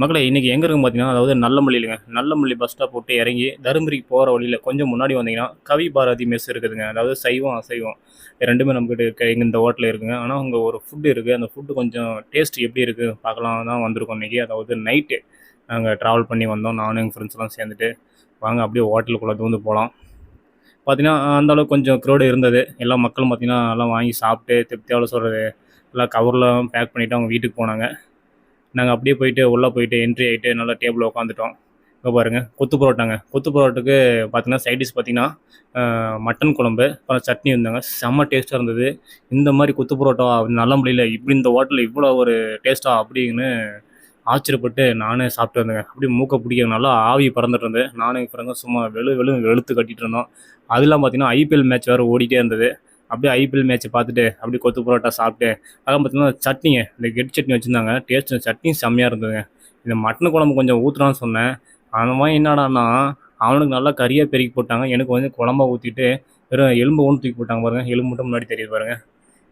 மக்களை இன்றைக்கி எங்கே இருக்கும் பார்த்தீங்கன்னா அதாவது நல்லமல்லியிலங்க. நல்லமல்லி பஸ் ஸ்டாப் போட்டு இறங்கி தருமபுரிக்கு போகிற வழியில் கொஞ்சம் முன்னாடி வந்தீங்கன்னா கவி பாரதி மெஸ் இருக்குதுங்க. அதாவது சைவம் அசைவம். ரெண்டுமே நம்மக்கிட்ட இருக்க. எங்க இந்த ஹோட்டலில் இருக்குங்க. ஆனால் அங்கே ஒரு ஃபுட்டு இருக்குது அந்த ஃபுட்டு கொஞ்சம் டேஸ்ட் எப்படி இருக்குது பார்க்கலாம் தான் வந்திருக்கோம் இன்றைக்கி அதாவது நைட்டு நாங்கள் ட்ராவல் பண்ணி வந்தோம். நானும் எங்கள் ஃப்ரெண்ட்ஸ்லாம் சேர்ந்துட்டு. வாங்க அப்படியே ஹோட்டலுக்குள்ளே தூந்து போகலாம் பார்த்தீங்கன்னா அந்த அளவுக்கு கொஞ்சம் க்ரௌடு இருந்தது. எல்லா மக்களும் பார்த்தீங்கன்னா எல்லாம் வாங்கி சாப்பிட்டு திருப்தியாவில் சொல்கிறது எல்லாம் கவர்லாம் பேக் பண்ணிவிட்டு அவங்க வீட்டுக்கு போனாங்க. நாங்கள் அப்படியே போயிட்டு உள்ளே போயிட்டு என்ட்ரி ஆகிட்டு நல்லா டேபிளில் உட்காந்துட்டோம் இப்போ பாருங்கள் கொத்து பரோட்டாங்க. கொத்து பரோட்டுக்கு பார்த்தீங்கன்னா சைட் டிஷ் பார்த்தீங்கன்னா மட்டன் குழம்பு அப்புறம் சட்னி இருந்தாங்க. செம்ம டேஸ்ட்டாக இருந்தது. இந்த மாதிரி கொத்து பரோட்டா நல்ல முடியல. இப்படி இந்த ஹோட்டலில் இவ்வளோ ஒரு டேஸ்ட்டாக அப்படின்னு ஆச்சரியப்பட்டு நானே சாப்பிட்டு வந்தேங்க. அப்படியே மூக்க பிடிக்க நல்லா ஆவி பறந்துட்டு இருந்தது. நானும் இப்போ சும்மா வெளு வெளு வெளுத்து கட்டிகிட்டு இருந்தோம். அதெல்லாம் பார்த்தீங்கன்னா ஐபிஎல் மேட்ச் வேறு ஓடிட்டே இருந்தது. அப்படியே ஐபிஎல் மேட்ச்சை பார்த்துட்டு அப்படியே கொத்து பரோட்டா சாப்பிட்டு அதான் பார்த்தீங்கன்னா சட்னிங்க இந்த கெட் சட்னி வச்சுருந்தாங்க. டேஸ்ட் சட்னி செம்மையாக இருந்ததுங்க இந்த மட்டன் குழம்பு கொஞ்சம் ஊற்றுறான்னு சொன்னேன். அவன் என்னடான்னா அவனுக்கு நல்லா கறியாக பெருக்கி போட்டாங்க. எனக்கு வந்து குழம்பா ஊற்றிட்டு வெறும் எலும்பு ஒன்று தூக்கி போட்டாங்க பாருங்கள் எலும்பு மட்டும் முன்னாடி தெரியுது பாருங்கள்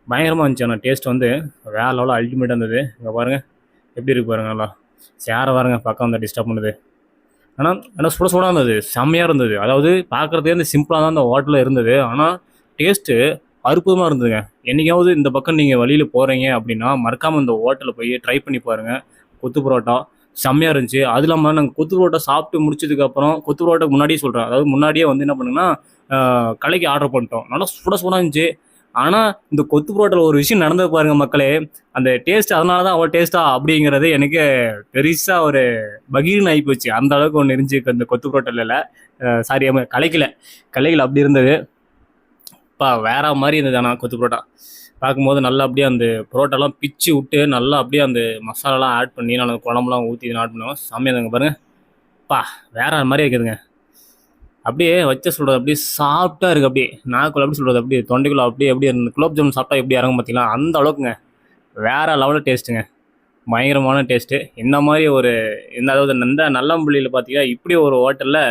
பயங்கரமாக இருந்துச்சு ஆனால் டேஸ்ட் வந்து வேறு லெவலில் அல்டிமேட்டாக இருந்தது. இங்கே பாருங்கள் எப்படி இருக்கு பாருங்க நல்லா. சேர பாருங்க பக்கம் வந்து டிஸ்டர்ப் பண்ணுது. ஆனால் ஆனால் சுட சுடாக இருந்தது. செம்மையாக இருந்தது. அதாவது பார்க்குறதே வந்து சிம்பிளாக தான் அந்த ஹோட்டலில் இருந்தது. ஆனால் டேஸ்ட்டு அற்புதமாக இருந்ததுங்க. என்னைக்காவது இந்த பக்கம் நீங்கள் வழியில் போகிறீங்க அப்படின்னா மறக்காமல் இந்த ஹோட்டலில் போய் ட்ரை பண்ணி பாருங்கள் கொத்து பரோட்டா செம்மையாக இருந்துச்சு. அது இல்லாமல் நாங்கள் கொத்து பரோட்டா சாப்பிட்டு முடிச்சதுக்கப்புறம் கொத்து பரோட்டா முன்னாடியே சொல்கிறேன் அதாவது முன்னாடியே வந்து என்ன பண்ணுங்கன்னா கலைக்கு ஆர்டர் பண்ணிட்டோம். நல்லா சுட சுடாக இருந்துச்சு. ஆனால் இந்த கொத்து பரோட்டாவில் ஒரு விஷயம் நடந்தது பாருங்கள் மக்களே. அந்த டேஸ்ட் அதனால தான் அவ்வளோ டேஸ்ட்டா அப்படிங்கிறது எனக்கு பெருசாக ஒரு பகீர்னு ஆகி போச்சு. அந்த அளவுக்கு ஒன்று இருந்துச்சு இந்த கொத்து பரோட்டாவில் சாரி கலைக்கல. கலைக்கல அப்படி இருந்தது. அப்பா வேற மாதிரி இருந்தது ஆனால் கொத்து பரோட்டா. பார்க்கும்போது நல்லா அப்படியே அந்த பரோட்டாலாம் பிச்சு விட்டு நல்லா அப்படியே அந்த மசாலாலாம் ஆட் பண்ணி நல்லா குழம்புலாம் ஊற்றி ஆட் பண்ணுவோம். செம்மையாக இருந்ததுங்க பாருங்க. பா வேற மாதிரி இருக்குதுங்க. அப்படியே வச்ச சொல்கிறது அப்படியே சாஃப்டாக இருக்குது அப்படியே. நாக்குள்ள அப்படி சொல்கிறது அப்படியே தொண்டைக்குள்ள அப்படியே எப்படி இருந்து குலோப் ஜாமுன் சாப்பிட்டா எப்படி இறங்கும் பார்த்தீங்களா? அந்த அளவுக்குங்க. வேற லெவலில் டேஸ்ட்டுங்க பயங்கரமான டேஸ்ட்டு இந்த மாதிரி ஒரு இந்த அதாவது இந்த நல்லம்பள்ளியில் பார்த்தீங்கன்னா இப்படி ஒரு ஹோட்டலில்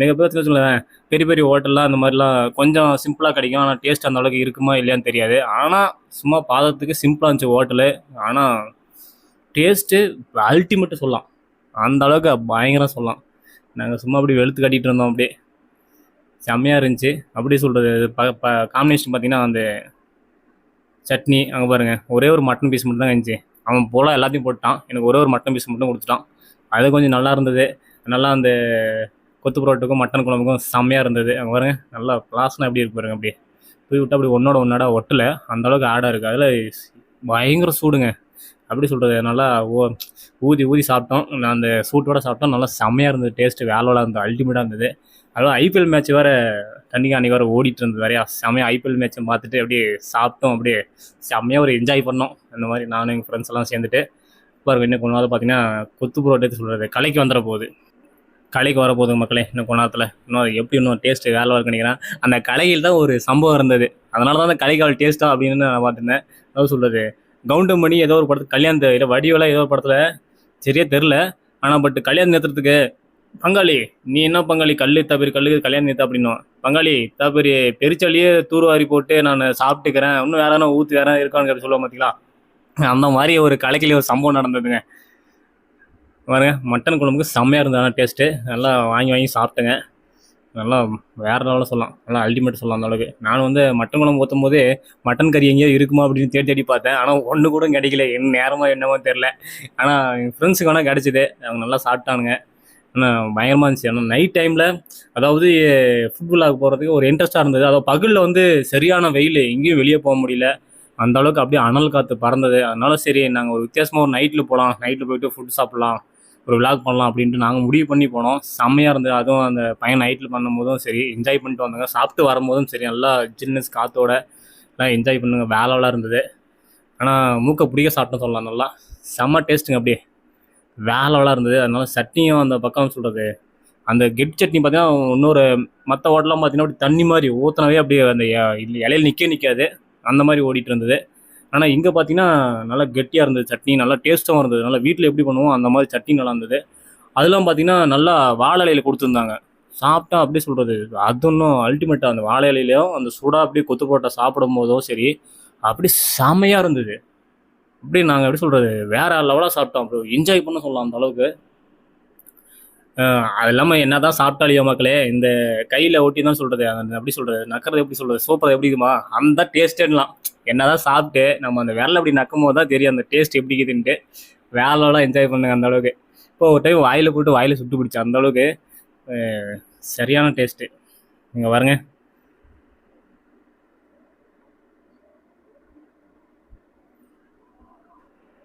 மிகப்பெரிய சொல்லுவேன் பெரிய பெரிய ஹோட்டல்லாம் அந்த மாதிரிலாம் கொஞ்சம் சிம்பிளாக கிடைக்கும். ஆனால் டேஸ்ட் அந்த அளவுக்கு இருக்குமா இல்லையான்னு தெரியாது. ஆனால் சும்மா பாதத்துக்கு சிம்பிளாக இருந்துச்சு ஹோட்டலு ஆனால் டேஸ்ட்டு அல்டிமேட்டு சொல்லலாம். அந்த அளவுக்கு பயங்கரம் சொல்லலாம். நாங்கள் சும்மா அப்படி வெளுத்து கட்டிகிட்டு இருந்தோம் அப்படியே. செம்மையாக இருந்துச்சு. அப்படி சொல்கிறது ப ப காம்பினேஷன் பார்த்தீங்கன்னா அந்த சட்னி அங்கே பாருங்கள் ஒரே ஒரு மட்டன் பீஸ் மட்டும் தான் இருந்துச்சு. அவன் போல எல்லாத்தையும் போட்டான் எனக்கு ஒரே ஒரு மட்டன் பீஸ் மட்டும் கொடுத்துட்டான். அது கொஞ்சம் நல்லா இருந்தது. நல்லா அந்த கொத்து பரோட்டுக்கும் மட்டன் குழம்புக்கும் செம்மையாக இருந்தது. அங்கே பாருங்க நல்லா பிளாஸ்னா எப்படி இருக்கு பாருங்க அப்படியே. போய் விட்டு அப்படி ஒன்னோட ஒன்னோட ஒட்டல. அந்த அளவுக்கு ஆடாக இருக்குது அதில் பயங்கர சூடுங்க. அப்படி சொல்கிறது நல்லா ஓ ஊதி ஊதி சாப்பிட்டோம். நான் அந்த சூட்டோட சாப்பிட்டோம். நல்லா செம்மையாக இருந்தது டேஸ்ட்டு வேலோட இருந்தது அல்டிமேட்டாக இருந்தது. அதுவும் ஐபிஎல் மேட்ச் வேறு தண்ணிக்கு அன்றைக்கி வேறு ஓடிட்டு இருந்தது வேறையா. செம்மையாக ஐபிஎல் மேட்ச்சை பார்த்துட்டு அப்படியே சாப்பிட்டோம் அப்படியே செம்மையாக ஒரு என்ஜாய் பண்ணோம். அந்த மாதிரி நானும் எங்கள் ஃப்ரெண்ட்ஸ் எல்லாம் சேர்ந்துட்டு. பாருங்க இன்னும் கொஞ்ச நாள் பார்த்தீங்கன்னா கொத்து புரோட்டை சொல்கிறது கலைக்கு வந்துட போகுது. கலைக்கு வரப்போகுது மக்களே இன்னும் கொண்டாடத்தில் இன்னும் எப்படி இன்னும் டேஸ்ட்டு வேலை இருக்கு நினைக்கிறேன் அந்த கலையில் தான் ஒரு சம்பவம் இருந்தது. அதனால தான் அந்த கலைக்கு அவள் டேஸ்ட்டாக அப்படின்னு நான் பார்த்துருந்தேன். அதாவது சொல்கிறது கவுண்டமணி ஏதோ ஒரு படத்துக்கு கல்யாணத்து இல்லை வடிவெல்லாம் ஏதோ ஒரு படத்தில் சரியா தெரில ஆனால் பட் கல்யாணம் நிறுத்துறதுக்கு பங்காளி நீ என்ன பங்காளி? கல் தப்பிரி கல்லு கல்யாணம் நிறுத்த அப்படின்னும் பங்காளி தப்பிரி பெருச்சாலியே தூர்வாரி போட்டு நான் சாப்பிட்டுக்கிறேன். இன்னும் வேற என்ன ஊற்றி வேற இருக்கான்னு கேட்டு சொல்லுவோம் பார்த்தீங்களா அந்த மாதிரி ஒரு கலைக்கிலே ஒரு சம்பவம் நடந்ததுங்க. பாருங்க மட்டன் குழம்புக்கு செம்மையாக இருந்தது. ஆனால் டேஸ்ட்டு நல்லா வாங்கி வாங்கி சாப்பிட்டேங்க. நல்லா வேற லெவலில் சொல்லலாம். நல்லா அல்டிமேட் சொல்லலாம் அந்த அளவுக்கு. நான் வந்து மட்டன் குழம்பு ஊற்றும் போதே மட்டன் கறி எங்கேயோ இருக்குமா அப்படின்னு தேடி தேடி பார்த்தேன். ஆனால் ஒன்று கூட கிடைக்கல. என்ன நேரமாக என்னமோ தெரில ஆனால் என் ஃப்ரெண்ட்ஸுக்கு வேணால் கிடச்சிது. அவங்க நல்லா சாப்பிட்டானுங்க. ஆனால் பயங்கரமாக இருந்துச்சு. ஆனால் நைட் டைமில் அதாவது ஃபுட்பாலாக போகிறதுக்கு ஒரு இன்ட்ரெஸ்ட்டாக இருந்தது. அதாவது பகலில் வந்து சரியான வெயில். எங்கேயும் வெளியே போக முடியல. அந்த அளவுக்கு அப்படியே அனல் காற்று பறந்தது. அதனால சரி நாங்கள் ஒரு வித்தியாசமாக ஒரு நைட்டில் போகலாம் நைட்டில் போயிட்டு ஃபுட் சாப்பிட்லாம். ஒரு விளாக் பண்ணலாம் அப்படின்ட்டு நாங்கள் முடிவு பண்ணி போனோம். செம்மையாக இருந்தது. அதுவும் அந்த பையன் நைட்டில் பண்ணும்போதும் சரி என்ஜாய் பண்ணிட்டு வந்தாங்க சாப்பிட்டு வரும்போதும் சரி நல்லா ஜில்னஸ் காற்றோட எல்லாம் என்ஜாய் பண்ணுங்க. வேலைலாம் இருந்தது. ஆனால் மூக்கை பிடிக்க சாப்பிட்டோம் சொல்லலாம். நல்லா செம்ம டேஸ்ட்டுங்க அப்படியே. வேலைலாம் இருந்தது. அதனால சட்னியும் அந்த பக்கம் சொல்கிறது அந்த கெட் சட்னி பார்த்தீங்கன்னா இன்னொரு மற்ற ஹோட்டலாம் பார்த்தீங்கன்னா அப்படி தண்ணி மாதிரி ஊற்றினவே அப்படியே அந்த இலையில் இலையில நிற்க நிற்காது அந்த மாதிரி ஓடிட்டு இருந்தது. ஆனால் இங்கே பார்த்தீங்கன்னா நல்லா கெட்டியாக இருந்தது சட்னி நல்லா டேஸ்ட்டாகவும் இருந்தது. நல்லா வீட்டில் எப்படி பண்ணுவோம் அந்த மாதிரி சட்னி நல்லா இருந்தது. அதெல்லாம் பார்த்தீங்கன்னா நல்லா வாழை கொடுத்துருந்தாங்க. சாப்பிட்டா அப்படியே சொல்கிறது அது இன்னும் அல்டிமேட்டாக அந்த வாழை இலையிலையும் அந்த சூடாக அப்படியே கொத்து போட்டால் சாப்பிடும் போதும் சரி அப்படி செமையாக இருந்தது. அப்படி நாங்கள் எப்படி சொல்கிறது வேற லெவலாக சாப்பிட்டோம் ப்ரோ என்ஜாய் பண்ண சொல்லலாம் அந்த அளவுக்கு. அது இல்லாமல் என்ன தான் சாப்பிட்டாலியோ மக்களே இந்த கையில் ஒட்டி தான் சொல்கிறது அந்த எப்படி சொல்கிறது நக்கிறது எப்படி சொல்கிறது சூப்பர் எப்படி இருக்குமா அந்த டேஸ்டேலாம் என்ன தான் சாப்பிட்டு நம்ம அந்த விரலை அப்படி நக்கும் போது தான் தெரியும் அந்த டேஸ்ட் எப்படி இருக்குதுன்ட்டு. வேலைலாம் என்ஜாய் பண்ணுங்க அந்த அளவுக்கு. இப்போ ஒரு டைம் வாயில் போட்டு வாயில் சுட்டு பிடிச்சி அந்த அளவுக்கு சரியான டேஸ்ட்டு நீங்கள் பாருங்க.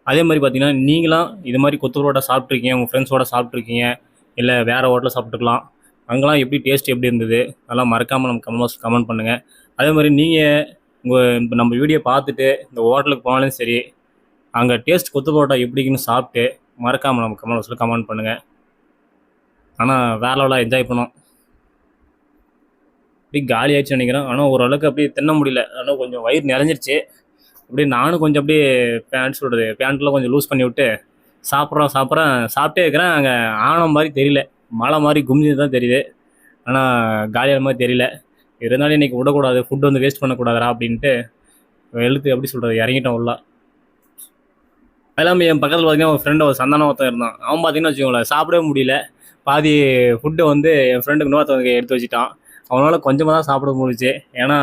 அதே மாதிரி பார்த்தீங்கன்னா நீங்களாம் இது மாதிரி கொத்து சாப்பிட்ருக்கீங்க உங்கள் ஃப்ரெண்ட்ஸோட சாப்பிட்ருக்கீங்க இல்லை வேறு ஹோட்டலில் சாப்பிட்டுக்கலாம் அங்கெல்லாம் எப்படி டேஸ்ட் எப்படி இருந்தது? அதெல்லாம் மறக்காமல் நம்ம கமெண்ட் கமெண்ட் பண்ணுங்கள் அதே மாதிரி நீங்கள் உங்கள் இப்போ நம்ம வீடியோ பார்த்துட்டு இந்த ஹோட்டலுக்கு போனாலும் சரி அங்கே டேஸ்ட் கொத்து பரோட்டா எப்படிக்குன்னு சாப்பிட்டு மறக்காமல் நம்ம கமெண்ட் பாக்ஸில் கமெண்ட் பண்ணுங்கள் ஆனால் வேற லெவலாக என்ஜாய் பண்ணோம். அப்படியே காலி ஆயிடுச்சு நினைக்கிறேன். ஆனால் ஓரளவுக்கு அப்படியே தின்ன முடியல. ஆனால் கொஞ்சம் வயிறு நிறைஞ்சிருச்சு. அப்படியே நானும் கொஞ்சம் அப்படியே பேண்ட் சொல்கிறது பேண்ட்டில் கொஞ்சம் லூஸ் பண்ணி விட்டு சாப்பிட்றோம் சாப்பிட்றேன் சாப்பிட்டே இருக்கிறேன். அங்கே ஆனம் மாதிரி தெரியல. மழை மாதிரி குமிஞ்சது தான் தெரியுது. ஆனால் காலியான மாதிரி தெரியல. இருந்தாலும் இன்றைக்கி விடக்கூடாது ஃபுட் வந்து வேஸ்ட் பண்ணக்கூடாதா அப்படின்ட்டு எழுத்து எப்படி சொல்கிறது இறங்கிட்டோம் உள்ள. அதெல்லாம் என் பக்கத்தில் பார்த்தீங்கன்னா ஒரு ஃப்ரெண்டு ஒரு சந்தானம் ஒருத்தன் இருந்தான். அவன் பார்த்தீங்கன்னா வச்சுக்கோங்களேன் சாப்பிடவே முடியல. பாதி ஃபுட்டை வந்து என் ஃப்ரெண்டுக்கு இன்னொருத்தவங்க எடுத்து வச்சுட்டான். அவனால் கொஞ்சமாக தான் சாப்பிட முடிச்சு ஏன்னா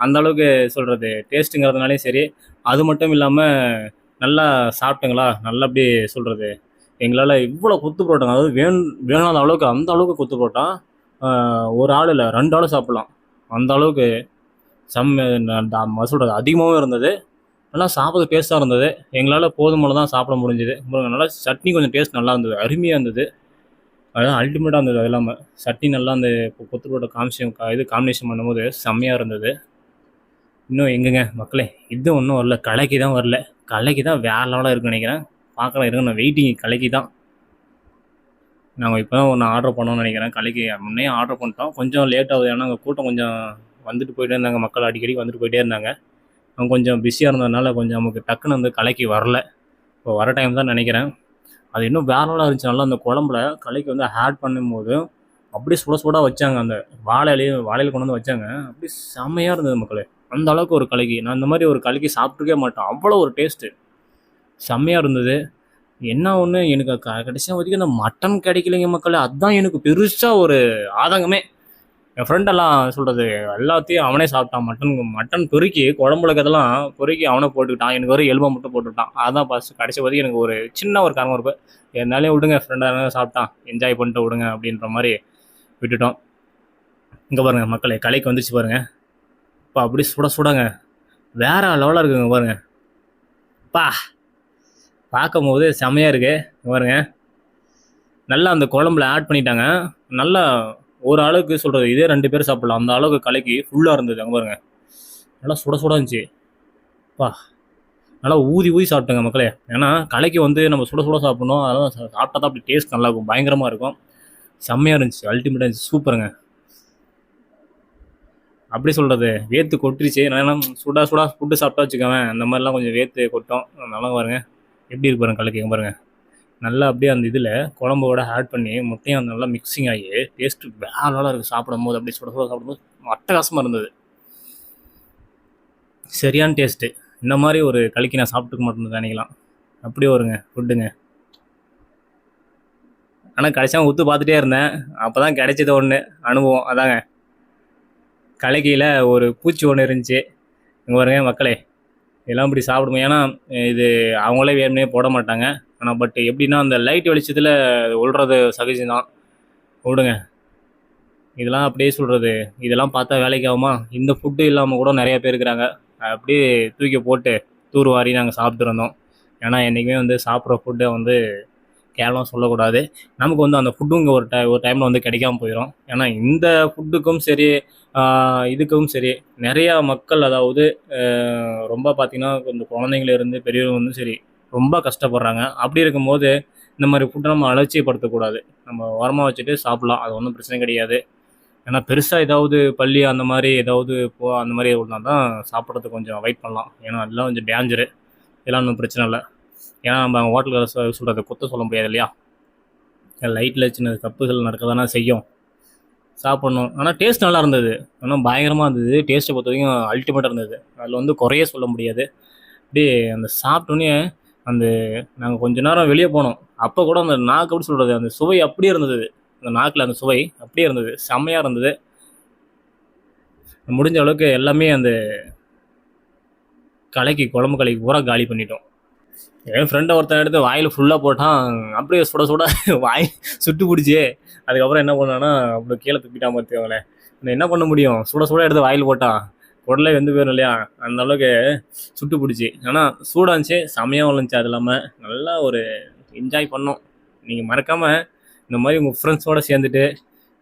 அந்த அளவுக்கு சொல்கிறது டேஸ்ட்டுங்கிறதுனாலே சரி. அது மட்டும் இல்லாமல் நல்லா சாப்பிட்டுங்களா? நல்லா அப்படி சொல்கிறது எங்களால் இவ்வளோ கொத்து புரோட்டாங்க அதாவது வேணும் வேணாத அளவுக்கு அந்த அளவுக்கு கொத்து புரோட்டா ஒரு ஆள் இல்லை ரெண்டு ஆள் சாப்பிட்லாம். அந்த அளவுக்கு செம்ம மசூட அதிகமாகவும் இருந்தது. நல்லா சாப்பிட டேஸ்ட்டாக இருந்தது. எங்களால் போதுமான தான் சாப்பிட முடிஞ்சுது. நல்லா சட்னி கொஞ்சம் டேஸ்ட் நல்லா இருந்தது. அருமையாக இருந்தது. அதான் அல்டிமேட்டாக இருந்தது அது இல்லாமல் சட்னி நல்லா அந்த கொத்து புரோட்டா காமிஷன் இது காம்பினேஷன் பண்ணும்போது செம்மையாக இருந்தது. இன்னும் எங்கேங்க மக்களே இது ஒன்றும் வரல. கலைக்கு தான் வரல. கலைக்கு தான் வேற லெவலாக இருக்குன்னு நினைக்கிறேன். பார்க்கலாம் இருக்கணும் நான் வெயிட்டிங் கலைக்கு தான் நாங்கள் இப்போ தான் ஒன்று ஆர்டர் பண்ணோம்னு நினைக்கிறேன். கலைக்கு முன்னே ஆர்டர் பண்ணிட்டோம். கொஞ்சம் லேட் ஆகுது. ஏன்னா அங்கே கூட்டம் கொஞ்சம் வந்துட்டு போயிட்டே இருந்தாங்க. மக்கள் அடிக்கடி வந்துட்டு போயிட்டே இருந்தாங்க. அவங்க கொஞ்சம் பிஸியாக இருந்ததுனால கொஞ்சம் நமக்கு டக்குன்னு வந்து கலைக்கு வரல. இப்போ வர டைம் தான் நினைக்கிறேன். அது இன்னும் வேற லெவலாக இருந்துச்சு. அந்த குழம்புல கலைக்கு வந்து ஆட் பண்ணும்போது அப்படியே சுட சுடாக வச்சாங்க. அந்த வாழையிலையும் வாழையில கொண்டு வந்து வச்சாங்க. அப்படியே செம்மையாக இருந்தது மக்களே. அந்த அளவுக்கு ஒரு கலைக்கு நான் இந்த மாதிரி ஒரு கலைக்கு சாப்பிட்ருக்கே மாட்டேன். அவ்வளோ ஒரு டேஸ்ட்டு செம்மையாக இருந்தது. என்ன ஒன்று எனக்கு க கடைசியாக வரைக்கும் இந்த மட்டன் கிடைக்கலைங்க மக்களே. அதுதான் எனக்கு பெருசாக ஒரு ஆதங்கமே. என் ஃப்ரெண்டெல்லாம் சொல்கிறது எல்லாத்தையும் அவனே சாப்பிட்டான். மட்டன் மட்டன் பொறுக்கி குழம்புல பொறுக்கி அவனே போட்டுக்கிட்டான். எனக்கு ஒரு எலும்பை மட்டும் போட்டுவிட்டான் அதான் ஃபஸ்ட் கடைசி வரைக்கும் எனக்கு ஒரு சின்ன ஒரு காரணம் இருப்பு என்னாலே விடுங்க ஃப்ரெண்டாக சாப்பிட்டான். என்ஜாய் பண்ணிட்டு விடுங்க அப்படின்ற மாதிரி விட்டுட்டோம். இங்கே பாருங்கள் மக்களே கலைக்கு வந்துச்சு பாருங்கள் இப்போ அப்படி சுட சுடங்க. வேற லெவலாக இருக்குங்க பாருங்க. பா! பார்க்கும்போது செமையாக இருக்குது பாருங்க. நல்லா அந்த குழம்புல ஆட் பண்ணிட்டாங்க. நல்லா ஒரு அளவுக்கு சொல்கிறது இதே ரெண்டு பேர் சாப்பிடலாம். அந்த அளவுக்கு கலைக்கு ஃபுல்லாக இருந்தது. அங்கே பாருங்க. நல்லா சுட சுட இருந்துச்சு. பா நல்லா ஊதி ஊதி சாப்பிட்டுங்க மக்களே. ஏன்னா கலைக்கு வந்து நம்ம சுட சுட சாப்பிடணும். அதெல்லாம் சாப்பிட்டா தான் அப்படி டேஸ்ட் நல்லா இருக்கும். பயங்கரமாக இருக்கும். செம்மையாக இருந்துச்சு. அல்டிமேட்டாக இருந்துச்சு. சூப்பருங்க. அப்படி சொல்கிறது வேர்த்து கொட்டுருச்சு. நான் சுடா சுடா ஃபுட்டு சாப்பிட்டா வச்சுக்கவேன் அந்த மாதிரிலாம் கொஞ்சம் வேர்த்து கொட்டும். நல்லா பாருங்கள் எப்படி இருக்கு பாருங்க கலக்கிங்க பாருங்கள் நல்லா அப்படியே அந்த இதில் குழம்போட ஆட் பண்ணி முட்டையும் அந்த நல்லா மிக்சிங் ஆகி டேஸ்ட்டு வேற நல்லா இருக்குது சாப்பிடும் போது அப்படியே சுட சுட சாப்பிடும்போது அட்டகாசமாக இருந்தது. சரியான டேஸ்ட்டு இந்த மாதிரி ஒரு கலக்கி நான் சாப்பிட்டுக்க மாட்டேன் நினைக்கலாம். அப்படியே வருங்க ஃபுட்டுங்க ஆனால் கடைசியாக ஊற்று பார்த்துட்டே இருந்தேன். அப்போ தான் கிடைச்சது ஒன்று அனுபவம். அதாங்க. கலக்கியில் ஒரு பூச்சி ஒன்று இருந்துச்சு. இங்கே வருங்க மக்களே. இதெல்லாம் இப்படி சாப்பிடுவோம் ஏன்னா இது அவங்களே வேணுமே போட மாட்டாங்க. ஆனால் பட் எப்படின்னா அந்த லைட் வெளிச்சத்தில் உள்றது சகஜம்தான். விடுங்க. இதெல்லாம் அப்படியே சொல்கிறது இதெல்லாம் பார்த்தா வேலைக்கு ஆகுமா? இந்த ஃபுட்டு இல்லாமல் கூட நிறையா பேர் இருக்கிறாங்க. அப்படியே தூக்கி போட்டு தூர் வாரி நாங்கள் சாப்பிட்டுருந்தோம். ஏன்னா என்றைக்குமே வந்து சாப்பிட்ற ஃபுட்டை வந்து கேவலம் சொல்லக்கூடாது. நமக்கு வந்து அந்த ஃபுட்டும் இங்கே ஒரு டை ஒரு டைமில் வந்து கிடைக்காம போயிடும் ஏன்னா இந்த ஃபுட்டுக்கும் சரி இதுக்கும் சரி நிறையா மக்கள் அதாவது ரொம்ப பார்த்தீங்கன்னா இந்த குழந்தைங்கள இருந்து பெரியவங்க வந்து சரி ரொம்ப கஷ்டப்படுறாங்க. அப்படி இருக்கும்போது இந்த மாதிரி ஃபுட்டை நம்ம அலட்சியப்படுத்தக்கூடாது. நம்ம ஓரமாக வச்சுட்டு சாப்பிட்லாம். அது ஒன்றும் பிரச்சனை கிடையாது. ஏன்னா பெருசாக ஏதாவது பள்ளி அந்த மாதிரி ஏதாவது போ அந்த மாதிரி இருந்தால் தான் சாப்பிட்றதுக்கு கொஞ்சம் அவாய்ட் பண்ணலாம். ஏன்னா அதெல்லாம் கொஞ்சம் டேஞ்சரு இதெல்லாம் ஒன்றும் பிரச்சனை இல்லை. ஏன்னா நம்ம ஹோட்டலில் சொல்கிறத குத்த சொல்ல முடியாது இல்லையா? லைட்டில் சின்ன தப்புகள் நடக்க தானே செய்யும். சாப்பிட்ணும். ஆனால் டேஸ்ட் நல்லா இருந்தது. ஆனால் பயங்கரமாக இருந்தது. டேஸ்ட்டை பொறுத்த வரைக்கும் அல்டிமேட்டாக இருந்தது. அதில் வந்து குறைய சொல்ல முடியாது. அப்படியே அந்த சாப்பிட்டோன்னே அந்த நாங்கள் கொஞ்ச நேரம் வெளியே போனோம். அப்போ கூட அந்த நாக்கு எப்படி சொல்கிறது அந்த சுவை அப்படியே இருந்தது. அந்த நாக்கில் அந்த சுவை அப்படியே இருந்தது. செம்மையாக இருந்தது. முடிஞ்ச அளவுக்கு எல்லாமே அந்த கலைக்கு குழம்பு கலைக்கு பூரா காலி பண்ணிட்டோம். என் ஃப்ரெண்டை ஒருத்தன் எடுத்து வாயில் ஃபுல்லாக போட்டான். அப்படியே சுட சுட வாய் சுட்டு பிடிச்சி. அதுக்கப்புறம் என்ன பண்ணான்னா அவ்வளோ கீழே துப்பிட்டான் பார்த்து நான் என்ன பண்ண முடியும்? சுட சுட எடுத்து வாயில் போட்டான். உடலே வெந்து போயிடும் இல்லையா? அந்த அளவுக்கு சுட்டு பிடிச்சி. ஆனால் சூடாக இருந்துச்சு செமையாக இருந்துச்சு அது இல்லாமல் நல்லா ஒரு என்ஜாய் பண்ணோம். நீங்கள் மறக்காமல் இந்த மாதிரி உங்கள் ஃப்ரெண்ட்ஸோடு சேர்ந்துட்டு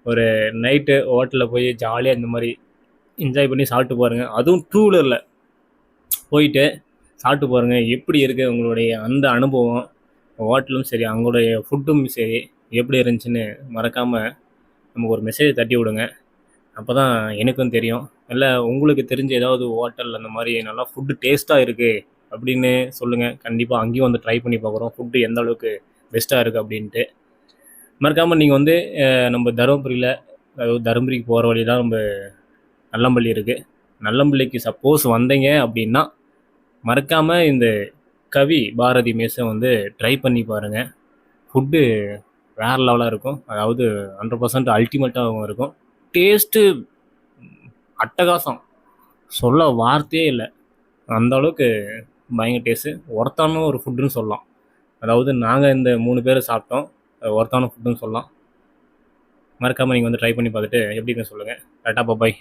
ஒரு நைட்டு ஹோட்டலில் போய் ஜாலியாக இந்த மாதிரி என்ஜாய் பண்ணி சாப்பிட்டு பாருங்கள் அதுவும் டூ வீலரில் போயிட்டு சாப்பிட்டு பாருங்கள் எப்படி இருக்குது உங்களுடைய அந்த அனுபவம்? ஹோட்டலும் சரி அவங்களுடைய ஃபுட்டும் சரி எப்படி இருந்துச்சுன்னு மறக்காமல் நமக்கு ஒரு மெசேஜ் தட்டி விடுங்க. அப்போ தான் எனக்கும் தெரியும். இல்லை உங்களுக்கு தெரிஞ்ச ஏதாவது ஹோட்டல் அந்த மாதிரி நல்லா ஃபுட்டு டேஸ்ட்டாக இருக்குது அப்படின்னு சொல்லுங்கள் கண்டிப்பாக அங்கேயும் வந்து ட்ரை பண்ணி பார்க்குறோம். ஃபுட்டு எந்த அளவுக்கு பெஸ்ட்டாக இருக்குது அப்படின்ட்டு. மறக்காமல் நீங்கள் வந்து நம்ம தருமபுரியில் அதாவது தருமபுரிக்கு போகிற வழி தான் நம்ம நல்லம்பள்ளி இருக்குது நல்லம்பள்ளிக்கு சப்போஸ் வந்தீங்க அப்படின்னா மறக்காமல் இந்த கவி பாரதி மேஸை வந்து ட்ரை பண்ணி பாருங்கள் ஃபுட்டு வேறு லெவலாக இருக்கும். அதாவது ஹண்ட்ரட் பர்சன்ட் அல்டிமேட்டாகவும் இருக்கும். டேஸ்ட்டு அட்டகாசம். சொல்ல வார்த்தையே இல்லை. அந்த அளவுக்கு பயங்கர டேஸ்ட்டு ஒருத்தான ஒரு ஃபுட்டுன்னு சொல்லலாம். அதாவது நாங்கள் இந்த மூணு பேர் சாப்பிட்டோம். ஒர்த்தான ஃபுட்டுன்னு சொல்லலாம். மறக்காமல் நீங்கள் வந்து ட்ரை பண்ணி பார்த்துட்டு எப்படி இருக்குன்னு சொல்லுங்கள் டாட்டா பாய்